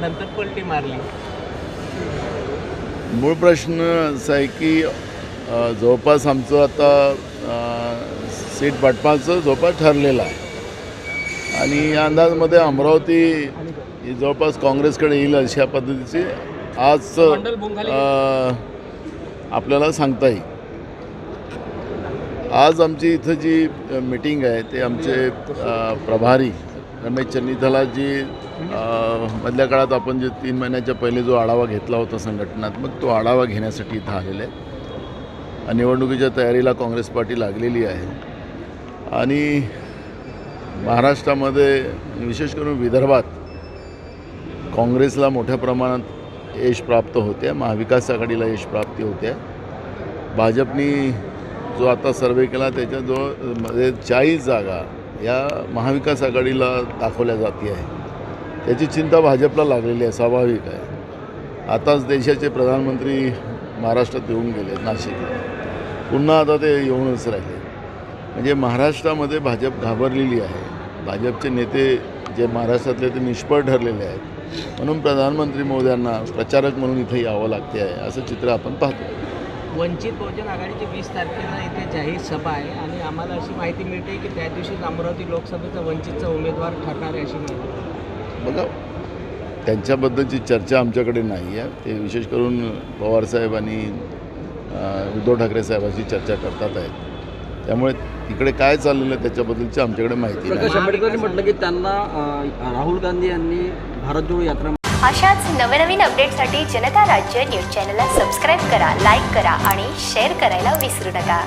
नंतर पलटी मारली. मूळ प्रश्न असा आहे की जवळपास आमचं आता सीट वाटपाचं जवळपास ठरलेलं आहे. आणि या अंदाजमध्ये अमरावती ही जवळपास काँग्रेसकडे येईल अशा पद्धतीची आज आपल्याला सांगता येईल. आज आमची इथं जी मीटिंग आहे ते आमचे प्रभारी रमेश चन्नीथलाजी अ, मधल्या काळात आपण जे तीन महिन्याच्या पहिले जो आढावा घेतला होता संघटनात्मक तो आढावा घेण्यासाठी इथं आलेले आहे आणि निवडणुकीच्या तयारीला काँग्रेस पार्टी लागलेली आहे. आणि महाराष्ट्रामध्ये विशेष करून विदर्भात काँग्रेसला मोठ्या प्रमाणात यश प्राप्त होते महाविकास आघाडीला यश प्राप्ती होते भाजपनी जो आता सर्वे केला त्याच्याजवळमध्ये चाळीस जागा या महाविकास आघाडीला दाखवल्या जाते आहे याची चिंता भाजपला लागलेली आहे स्वाभाविक आहे. आताच देशाचे प्रधानमंत्री महाराष्ट्रात येऊन गेले नाशिकला. पुन्हा आता ते येऊनच राहिले. म्हणजे महाराष्ट्रामध्ये भाजप घाबरलेली आहे. भाजपचे नेते जे महाराष्ट्रातले ते निष्फळ ठरलेले आहेत. म्हणून प्रधानमंत्री मोद्यांना प्रचारक म्हणून इथे यावं लागते आहे असं चित्र आपण पाहतो. वंचित बहुजन आघाडीची वीस तारखेला इथे जाहीर सभा आहे आणि आम्हाला अशी माहिती मिळते की त्या दिवशीच अमरावती लोकसभेचा वंचितचा उमेदवार ठरणार आहे अशी माहिती बघा त्यांच्याबद्दलची चर्चा आमच्याकडे नाही आहे. ते विशेष करून पवारसाहेब आणि उद्धव ठाकरे साहेबांची चर्चा करतात आहेत. त्यामुळे तिकडे काय चाललेलं आहे त्याच्याबद्दलची आमच्याकडे माहिती नाही. म्हटलं की त्यांना राहुल गांधी यांनी भारत जोडो यात्रा अशाच नवनवीन अपडेटसाठी जनता राज्य न्यूज चॅनलला सबस्क्राईब करा लाईक करा आणि शेअर करायला विसरू नका.